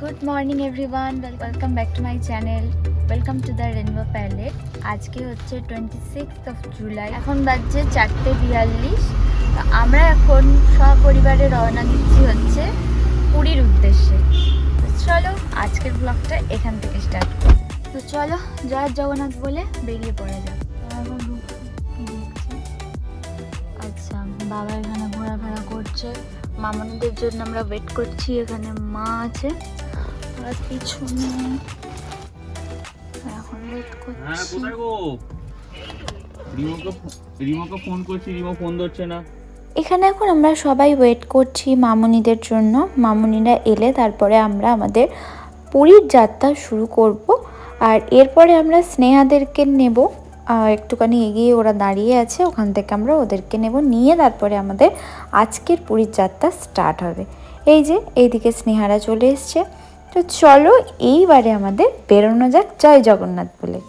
Good morning everyone welcome back to my channel welcome to the rainbow palette আজকে হচ্ছে twenty six of July এখন বাজছে চারটে বিয়াল্লিশ। আমরা এখন সপরিবারে রওনা দিচ্ছি হচ্ছে পুরীর উদ্দেশ্যে। চলো আজকের ব্লগটা এখান থেকে স্টার্ট তো চলো, জয় জগন্নাথ বলে বেরিয়ে পড়া যাক? আচ্ছা বাবা এখানে ঘোরাফেরা করছে। মামনিদের জন্য আমরা ওয়েট করছি। এখানে মা আছে। আর পিছনে। এখন ওয়েট হ্যাঁ করছি। রিমোকে ফোন করছি রিমো ফোন ধরছে না। এখানে এখন আমরা সবাই ওয়েট করছি মামুনিদের জন্য। মামনিরা এলে তারপরে আমরা আমাদের পুরীর যাত্রা শুরু করব। আর এরপরে আমরা স্নেহাদেরকে নেব। একটুখানি এগিয়ে ওরা দাঁড়িয়ে আছে ওখান থেকে আমরা ওদেরকে নেব। নিয়ে তারপরে আমাদের আজকের পুরীর যাত্রা স্টার্ট হবে। এই যে এইদিকে স্নেহারা চলে এসছে। তো চলো এইবারে আমাদের বেরোনো যাক। জয় জগন্নাথ বলে।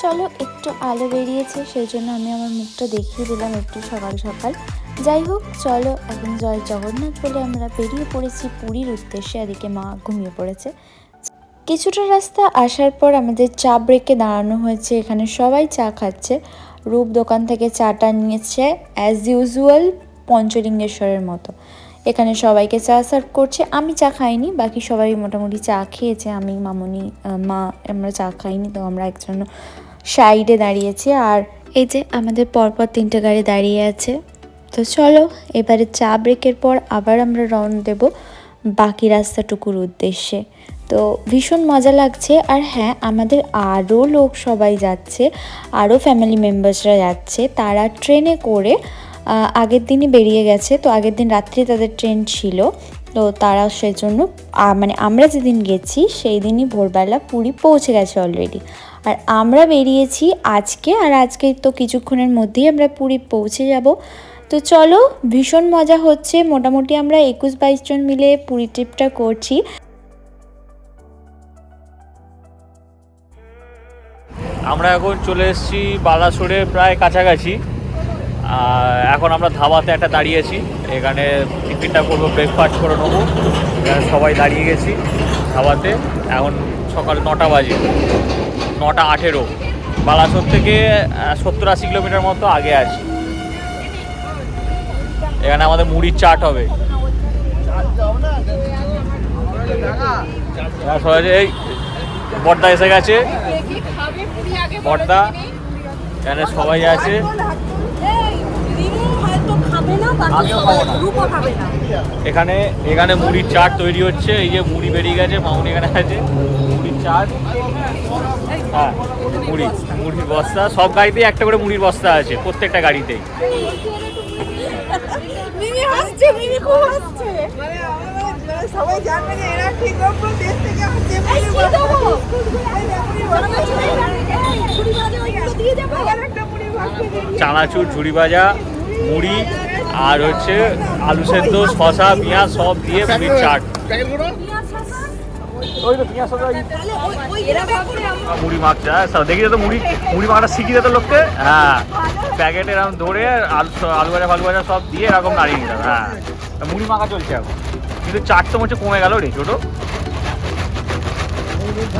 চলো একটু আলো বেরিয়েছে, সেই জন্য আমি আমার মুখটা দেখিয়ে দিলাম একটু সকাল সকাল। যাই হোক চলো এখন জয় জগন্নাথ বলে আমরা বেরিয়ে পড়েছি পুরীর উদ্দেশ্যে, এদিকে মা ঘুমিয়ে পড়েছে। কিছুটা রাস্তা আসার পর আমাদের চা ব্রেকে দাঁড়ানো হয়েছে, এখানে সবাই চা খাচ্ছে। রূপ দোকান থেকে চাটা নিয়েছে অ্যাজ ইউজুয়াল পঞ্চলিঙ্গেশ্বরের মতো। এখানে সবাইকে চা সার্ভ করছে, আমি চা খাইনি, বাকি সবাই মোটামুটি চা খেয়েছে, আমি, মামনি মা, আমরা চা খাইনি, তো আমরা একজন সাইডে দাঁড়িয়েছি। আর এই যে আমাদের পরপর তিনটে গাড়ি দাঁড়িয়ে আছে। তো চলো এবারে চা ব্রেকের পর আবার আমরা রওনা দেব বাকি রাস্তাটুকুর উদ্দেশ্যে। তো ভীষণ মজা লাগছে আর হ্যাঁ আমাদের আরও লোক সবাই যাচ্ছে আরও ফ্যামিলি মেম্বার্সরা যাচ্ছে। তারা ট্রেনে করে আগের দিনই বেরিয়ে গেছে। তো আগের দিন রাত্রে তাদের ট্রেন ছিল। তো তারা সেজন্য আহ, মানে আমরা যেদিন গেছি সেই দিনই ভোরবেলা পুরী পৌঁছে গেছে অলরেডি আর আমরা বেরিয়েছি আজকে আর আজকে তো কিছুক্ষণের মধ্যেই আমরা পুরী পৌঁছে যাব। তো চলো, ভীষণ মজা হচ্ছে। মোটামুটি আমরা একুশ বাইশ জন মিলে পুরী ট্রিপটা করছি। আমরা এখন চলে এসেছি বালাসোরে, প্রায় কাছাকাছি। এখন আমরা ধাবাতে একটা দাঁড়িয়েছি এখানে টিফিনটা করব ব্রেকফাস্ট করে নেব। সবাই দাঁড়িয়ে গেছি ধাবাতে। এখন সকাল নটা বাজে, নটা আঠেরো। বালাসোর থেকে সত্তর আশি কিলোমিটার মতো আগে আছি। এখানে আমাদের মুড়ির চাট হবে। এই বর্দা এসে গেছে। বর্দা, এখানে সবাই আছে। এখানে এখানে মুড়ির চাট তৈরি হচ্ছে। এই যে মুড়ি বেরিয়ে গেছে, মামুনি এখানে আছে। মুড়ির চাট। হ্যাঁ মুড়ি, মুড়ির বস্তা। সব গাড়িতেই একটা করে মুড়ির বস্তা আছে, প্রত্যেকটা গাড়িতেই। মিমি হাসছে মিমি খুব হাসছে। মানে সবাই জানবে যে এরা ঠিক পুরো দেশ থেকে আসছে একটা পুরি ভাজতে চানাচুর ঝুড়ি ভাজা মুড়ি আর হচ্ছে আলু সেদ্ধ শশা পেঁয়াজ সব দিয়ে মুড়ির চাট। তো মুড়ি মাখছে হ্যাঁ দেখি তো মুড়ি? মুড়ি মাখাটা শিখিয়ে দিত লোককে? হ্যাঁ। প্যাকেটে এরকম ধরে আলু ভাজা ফালু ভাজা সব দিয়ে এরকম নাড়িয়ে নিতাম হ্যাঁ। মুড়ি মাখা চলছে এখন। কিন্তু চাট তো কমে গেল রে, ছোটো।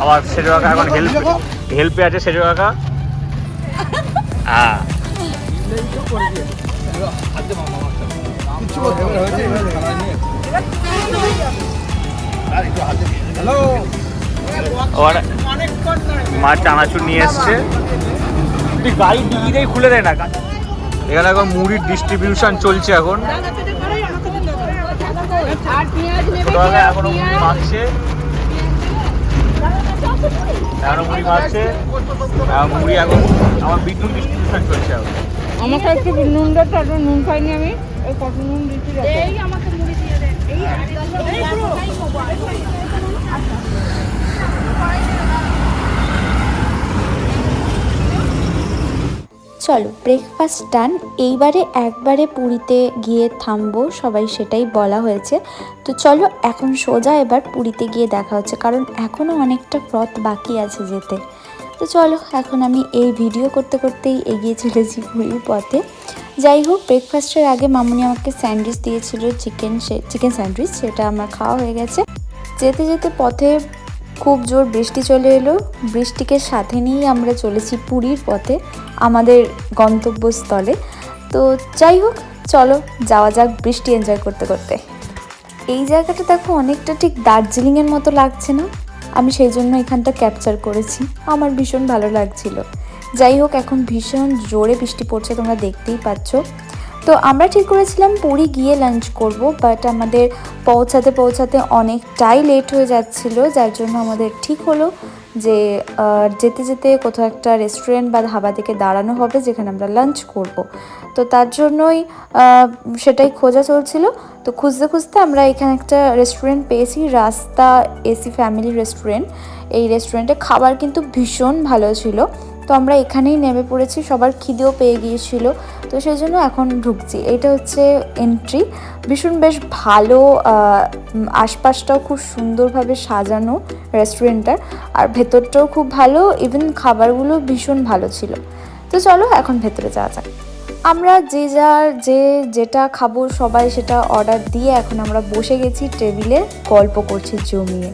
আবার সেজো কাকা এখন হেল্প হেল্পে আছে সেজো কাকা। হ্যাঁ। মা চানাচুর নিয়ে এসছে। তুই গাড়ি ডিগিটাই খুলে দেয় না এখানে এখন মুড়ির ডিস্ট্রিবিউশন চলছে এখন ছোটবেলায় এখনও মুড়ি মাখছে এখনও মুড়ি মাখছে মুড়ি এখন আমার বিদ্যুৎ ডিস্ট্রিবিউশন চলছে এখন আমাকে একটু নুন দরটা একটু নুন খাইনি আমি এই কত নুন দিচ্ছি এই আমাকে মুড়ি দিয়ে দেন চলো ব্রেকফাস্ট ডান এইবারে একবারে পুরীতে গিয়ে থামবো, সবাই সেটাই বলা হয়েছে। তো চলো, এখন সোজা এবার পুরীতে গিয়ে দেখা হচ্ছে, কারণ এখনও অনেকটা পথ বাকি আছে যেতে। তো চলো, এখন আমি এই ভিডিও করতে করতেই এগিয়ে চলেছি পুরীর পথে। যাই হোক ব্রেকফাস্টের আগে মামুনি আমাকে স্যান্ডউইচ দিয়েছিল চিকেন চিকেন স্যান্ডউইচ সেটা আমার খাওয়া হয়ে গেছে। যেতে যেতে পথে খুব জোর বৃষ্টি চলে এলো। বৃষ্টিকে সাথে নিয়েই আমরা চলেছি পুরীর পথে, আমাদের গন্তব্যস্থলে। তো যাই হোক, চলো যাওয়া যাক বৃষ্টি এনজয় করতে করতে। এই জায়গাটা দেখো অনেকটা ঠিক দার্জিলিংয়ের মতো লাগছে না? আমি সেই জন্য এখানটা ক্যাপচার করেছি। আমার ভীষণ ভালো লাগছিল। যাই হোক, এখন ভীষণ জোরে বৃষ্টি পড়ছে, তোমরা দেখতেই পাচ্ছ। তো আমরা ঠিক করেছিলাম পুরী গিয়ে লাঞ্চ করব বাট আমাদের পৌঁছাতে পৌঁছাতে অনেকটাই লেট হয়ে যাচ্ছিল, যার জন্য আমাদের ঠিক হলো যে যেতে যেতে কোথাও একটা রেস্টুরেন্ট বা ধাবা থেকে দাঁড়ানো হবে যেখানে আমরা লাঞ্চ করব। তো তার জন্যই সেটাই খোঁজা চলছিল। তো খুঁজতে খুঁজতে আমরা এখানে একটা রেস্টুরেন্ট পেয়েছি, রাস্তা এসি ফ্যামিলি রেস্টুরেন্ট এই রেস্টুরেন্টে খাবার কিন্তু ভীষণ ভালো ছিল। তো আমরা এখানেই নেমে পড়েছি, সবার খিদেও পেয়ে গিয়েছিল। তো সেই জন্য এখন ঢুকছি। এটা হচ্ছে এন্ট্রি ভীষণ বেশ ভালো আশপাশটাও খুব সুন্দরভাবে সাজানো রেস্টুরেন্টটার আর ভেতরটাও খুব ভালো ইভেন খাবারগুলো ভীষণ ভালো ছিল। তো চলো এখন ভেতরে যাওয়া যাক। আমরা যে যার, যে যেটা খাব সবাই সেটা অর্ডার দিয়ে এখন আমরা বসে গেছি টেবিলে গল্প করছি জমিয়ে।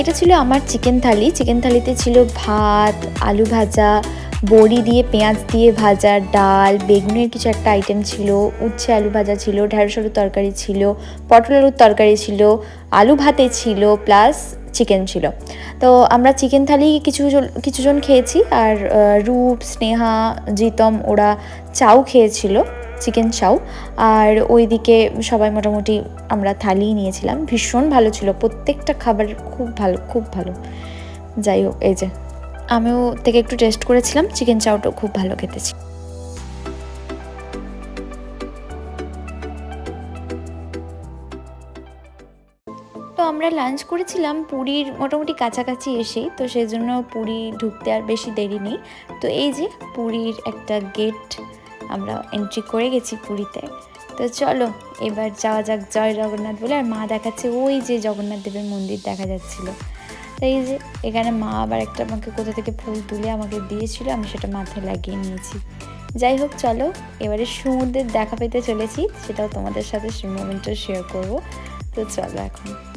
এটা ছিল আমার চিকেন থালি। চিকেন থালিতে ছিল ভাত, আলু ভাজা, বড়ি দিয়ে পেঁয়াজ দিয়ে ভাজা, ডাল, বেগুনের কিছু একটা আইটেম ছিল, উচ্ছে আলু ভাজা ছিল ঢ্যাঁড়স আলুর তরকারি ছিল, পটল আলুর তরকারি ছিল, আলু ভাতে ছিল প্লাস চিকেন ছিল। তো আমরা চিকেন থালি কিছু কিছুজন খেয়েছি আর রূপ, স্নেহা, জিতম ওরা চাউ খেয়েছিল। চিকেন চাউ আর ওইদিকে সবাই মোটামুটি আমরা থালিই নিয়েছিলাম। ভীষণ ভালো ছিল। প্রত্যেকটা খাবার খুব ভালো খুব ভালো। যাই হোক, এই যে। আমিও থেকে একটু টেস্ট করেছিলাম। চিকেন চাউটাও খুব ভালো খেতেছি তো আমরা লাঞ্চ করেছিলাম পুরীর মোটামুটি কাছাকাছি এসেই। তো সেই জন্য পুরী ঢুকতে আর বেশি দেরি নেই। তো এই যে পুরীর একটা গেট আমরা এন্ট্রি করে গেছি পুরীতে। তো চলো, এবার যাওয়া যাক জয় জগন্নাথ বলে। আর মা দেখাচ্ছে ওই যে জগন্নাথ দেবের মন্দির দেখা যাচ্ছিল। তাই যে এখানে মা আবার একটা আমাকে কোথা থেকে ফুল তুলে আমাকে দিয়েছিল, আমি সেটা মাথায় লাগিয়ে নিয়েছি। যাই হোক, চলো, এবারে সমুদ্রের দেখা পেতে চলেছি, সেটাও তোমাদের সাথে সেই মোমেন্টটা শেয়ার করব। তো চলো এখন।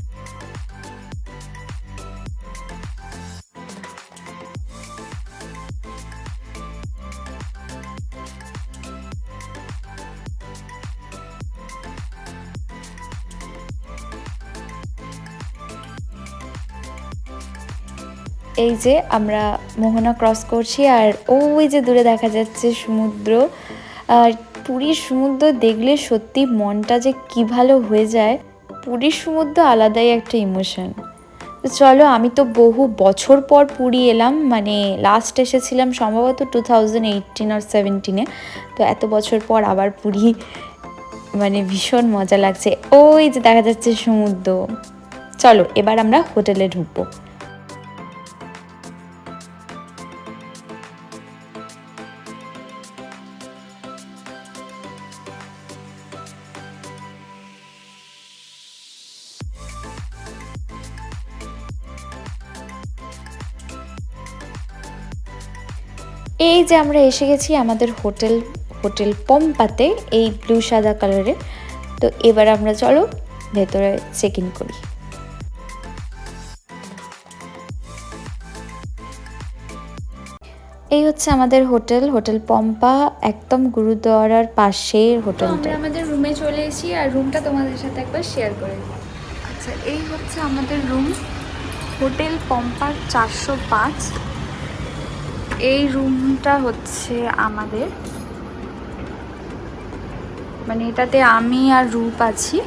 এই যে আমরা মোহনা ক্রস করছি আর ওই যে দূরে দেখা যাচ্ছে সমুদ্র। আর পুরীর সমুদ্র দেখলে সত্যি মনটা যে কি ভালো হয়ে যায়। পুরীর সমুদ্র আলাদাই একটা ইমোশন চলো, আমি তো বহু বছর পর পুরী এলাম মানে লাস্ট এসেছিলাম সম্ভবত টু থাউজেন্ড এইটিন আর সেভেন্টিনে তো এত বছর পর আবার পুরী মানে ভীষণ মজা লাগছে। ওই যে দেখা যাচ্ছে সমুদ্র। চলো, এবার আমরা হোটেলে ঢুকবো। এই যে আমরা এসে গেছি আমাদের হোটেল হোটেল পম্পাতে এই ব্লু সাদা কালারের তো এবার আমরা চলো ভেতরে চেক ইন করি। এই হচ্ছে আমাদের হোটেল হোটেল পম্পা একদম তো হোটেলটা। আমরা আমাদের রুমে চলে এসেছি আর রুমটা তোমাদের সাথে একবার শেয়ার করে আচ্ছা এই হচ্ছে আমাদের রুম হোটেল পম্পার চারশো পাঁচ। এই রুমটা হচ্ছে আমাদের। মানে এটাতে আমি আর রূপ আছি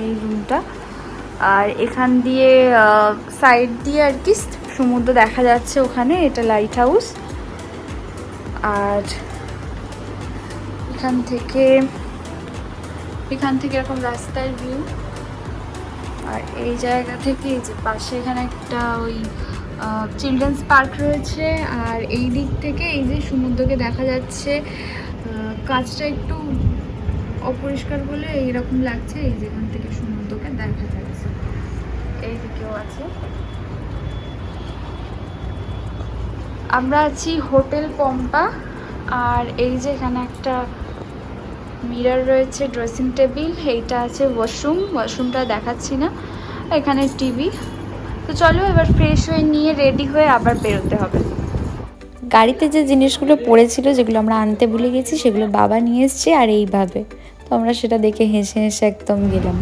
এই রুমটা। আর এখান দিয়ে সাইড দিয়ে আর কি সমুদ্র দেখা যাচ্ছে ওখানে, এটা লাইট হাউস আর এখান থেকে এখান থেকে এরকম রাস্তার ভিউ আর এই জায়গা থেকে যে পাশে এখানে একটা ওই চিলড্রেন্স পার্ক রয়েছে আর এই দিক থেকে এই যে সমুদ্রকে দেখা যাচ্ছে কাজটা একটু অপরিষ্কার বলে এইরকম লাগছে এই যেখান থেকে সমুদ্রকে দেখা যাচ্ছে। এই দিকেও আছে। আমরা আছি হোটেল পম্পা আর এই যে এখানে একটা মিরর রয়েছে ড্রেসিং টেবিল এইটা আছে ওয়াশরুম ওয়াশরুমটা দেখাচ্ছি না। এখানে টিভি। তো চলো এবার ফ্রেশ হয়ে নিয়ে রেডি হয়ে আবার বেরোতে হবে। গাড়িতে যে জিনিসগুলো পড়েছিল যেগুলো আমরা আনতে ভুলে গেছি সেগুলো বাবা নিয়ে এসছে আর এইভাবে। তো আমরা সেটা দেখে হেসে হেসে একদম গেলাম।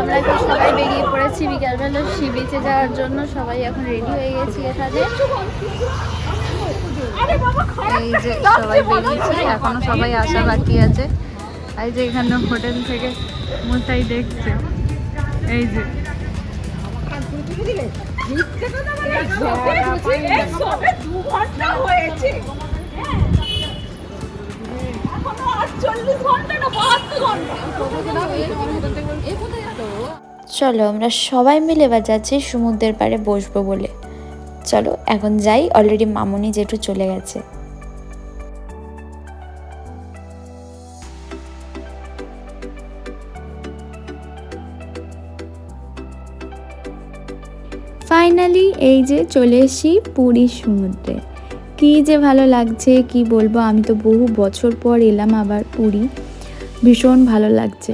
আমরা এখন সবাই বেরিয়ে পড়েছি বিকালবেলা সি বিচে যাওয়ার জন্য। সবাই এখন রেডি হয়ে গেছি এখানে। এই যে সবাই বেরিয়েছে এখনও সবাই আসা বাকি আছে। এই যে এখানে হোটেল থেকে মোটাই দেখছে। এই যে। চলো আমরা সবাই মিলে এবার যাচ্ছি সমুদ্রের পাড়ে বসবো বলে। চলো এখন যাই। অলরেডি মামুনি জেঠু চলে গেছে। ফাইনালি এই যে চলে এসেছি পুরীর সমুদ্রে। কী যে ভালো লাগছে, কি বলব, আমি তো বহু বছর পর এলাম আবার পুরী। ভীষণ ভালো লাগছে।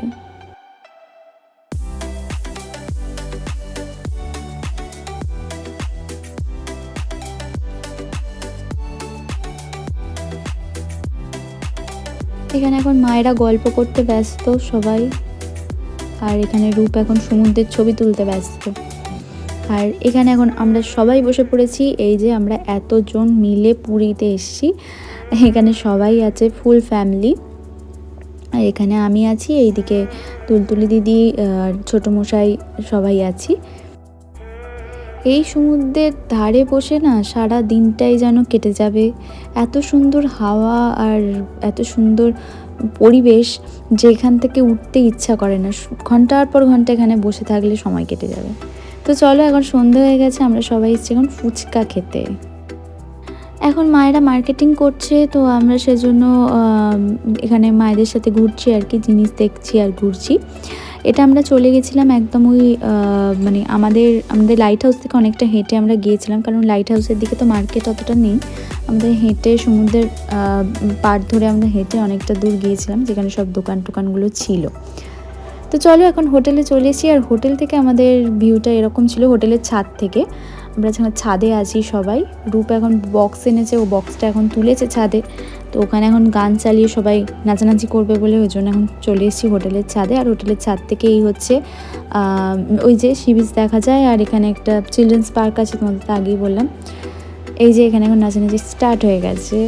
এখানে এখন মায়েরা গল্প করতে ব্যস্ত সবাই। আর এখানে রূপ এখন সমুদ্রের ছবি তুলতে ব্যস্ত। আর এখানে এখন আমরা সবাই বসে পড়েছি। এই যে আমরা এতজন মিলে পুরীতে এসেছি। এখানে সবাই আছে ফুল ফ্যামিলি আর এখানে আমি আছি, এইদিকে তুলতুলি দিদি আর ছোটো মশাই সবাই আছি। এই সমুদ্রের ধারে বসে না সারা দিনটাই যেন কেটে যাবে। এত সুন্দর হাওয়া আর এত সুন্দর পরিবেশ যে এখান থেকে উঠতে ইচ্ছা করে না। ঘণ্টার পর ঘণ্টা এখানে বসে থাকলে সময় কেটে যাবে। তো চলো, এখন সন্ধে হয়ে গেছে, আমরা সবাই এসেছি এখন ফুচকা খেতে। এখন মায়েরা মার্কেটিং করছে, তো আমরা সেজন্য এখানে মায়েদের সাথে ঘুরছি আর কি, জিনিস দেখছি আর ঘুরছি। এটা আমরা চলে গেছিলাম একদম ওই মানে আমাদের আমাদের লাইট হাউস থেকে অনেকটা হেঁটে আমরা গিয়েছিলাম, কারণ লাইট হাউসের দিকে তো মার্কেট অতটা নেই। আমাদের হেঁটে সমুদ্রের পাড় ধরে আমরা হেঁটে অনেকটা দূর গিয়েছিলাম, যেখানে সব দোকান টোকানগুলো ছিল। তো চলো এখন হোটেলে চলে এসেছি। আর হোটেল থেকে আমাদের ভিউটা এরকম ছিল হোটেলের ছাদ থেকে। আমরা যখন ছাদে আছি সবাই, রূপ এখন বক্স এনেছে, ও বক্সটা এখন তুলেছে ছাদে। তো ওখানে এখন গান চালিয়ে সবাই নাচানাচি করবে বলে ওই জন্য এখন চলে এসেছি হোটেলের ছাদে। আর হোটেলের ছাদ থেকে এই হচ্ছে ওই যে সি বিচ দেখা যায় আর এখানে একটা চিলড্রেন্স পার্ক আছে তোমাদের আগেই বললাম। এই যে এখানে এখন নাচানাচি স্টার্ট হয়ে গেছে।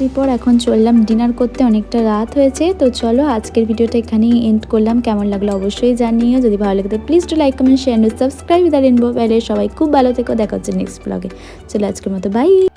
অনেক পর এখন চললাম ডিনার করতে, অনেকটা রাত হয়েছে। তো চলো আজকের ভিডিওটা এখানেই এন্ড করলাম। কেমন লাগল অবশ্যই জানিও। যদি ভালো লাগে please to like comment share subscribe the rainbow সবাই খুব ভালো থেকো। দেখা হচ্ছে নেক্সট ব্লগে চলো আজকের মতো বাই